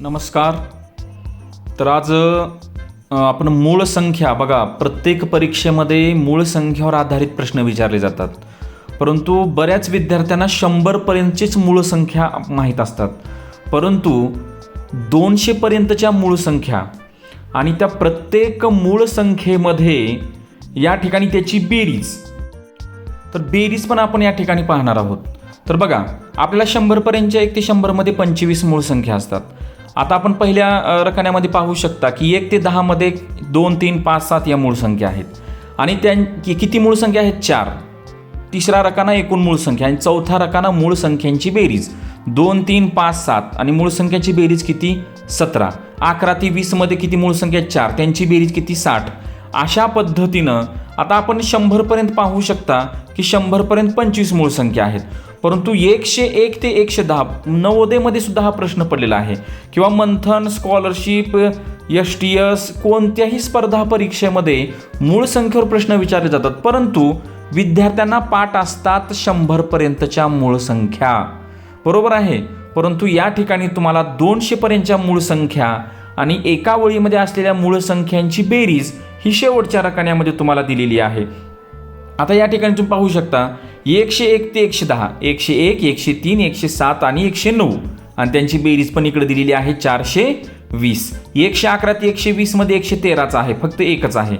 नमस्कार. तर आज आपण मूळ संख्या बघा प्रत्येक परीक्षेमध्ये मूळ संख्यावर आधारित प्रश्न विचारले जातात. परंतु बऱ्याच विद्यार्थ्यांना शंभरपर्यंतचीच मूळ संख्या माहीत असतात. परंतु दोनशेपर्यंतच्या मूळ संख्या आणि त्या प्रत्येक मूळ संख्येमध्ये या ठिकाणी त्याची बेरीज. तर बेरीज पण आपण या ठिकाणी पाहणार आहोत. तर बघा आपल्याला शंभरपर्यंतच्या एक ते शंभरमध्ये पंचवीस मूळ संख्या असतात. आता आपण पहिल्या रकान्यामध्ये पाहू शकता की एक ते दहामध्ये दोन तीन पाच सात या मूळ संख्या आहेत. आणि त्या की किती मूळ संख्या आहेत? चार. तिसरा रकाना एकूण मूळ संख्या आणि चौथा रकाना मूळ संख्यांची बेरीज. दोन तीन पाच सात आणि मूळ संख्यांची बेरीज किती? सतरा. अकरा ते वीसमध्ये किती मूळ संख्या? चार. त्यांची बेरीज किती? साठ. अशा पद्धतीनं आता आपण शंभरपर्यंत पाहू शकता की शंभरपर्यंत पंचवीस मूळ संख्या आहेत. परंतु एकशे एक ते एकशे दहा नवोदयमध्ये सुद्धा हा प्रश्न पडलेला आहे. किंवा Manthan scholarship S T S कोणत्याही स्पर्धा परीक्षेमध्ये मूळ संख्येवर प्रश्न विचारले जातात. परंतु विद्यार्थ्यांना पाठ असतात शंभरपर्यंतच्या मूळ संख्या. बरोबर आहे? परंतु या ठिकाणी तुम्हाला दोनशेपर्यंतच्या मूळ संख्या आणि एका वळीमध्ये असलेल्या मूळ संख्यांची बेरीज ही शेवटच्या रकान्यामध्ये तुम्हाला दिलेली आहे. आता या ठिकाणी तुम्ही पाहू शकता एकशे एक ते एकशे दहा एकशे एक एकशे तीन एकशे सात आणि एकशे नऊ. आणि त्यांची बेरीज पण इकडे दिलेली आहे चारशे वीस. एकशे अकरा ते एकशे वीसमध्ये एकशे तेराचा आहे फक्त एकच आहे.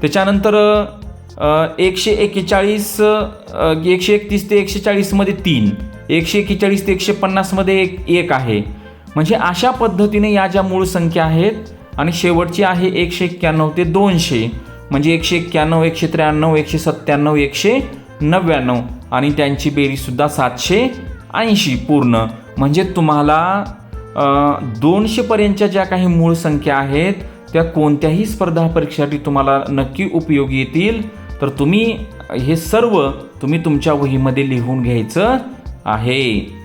त्याच्यानंतर एकशे एक्केचाळीस एकशे एकतीस ते एकशे चाळीसमध्ये तीन. एकशे एक्केचाळीस ते एकशे पन्नासमध्ये एक एक आहे. म्हणजे अशा पद्धतीने या ज्या मूळ संख्या आहेत आणि शेवटची आहे एकशे एक्क्याण्णव ते दोनशे. म्हणजे एकशे एक्क्याण्णव एकशे त्र्याण्णव एकशे सत्त्याण्णव एकशे नव्याण्णव आणि त्यांची बेरीजसुद्धा सातशे ऐंशी पूर्ण. म्हणजे तुम्हाला दोनशेपर्यंतच्या ज्या काही मूळ संख्या आहेत त्या कोणत्याही स्पर्धा परीक्षेसाठी तुम्हाला नक्की उपयोगी येतील. तर तुम्ही हे सर्व तुम्ही तुमच्या वहीमध्ये लिहून घ्यायचं आहे.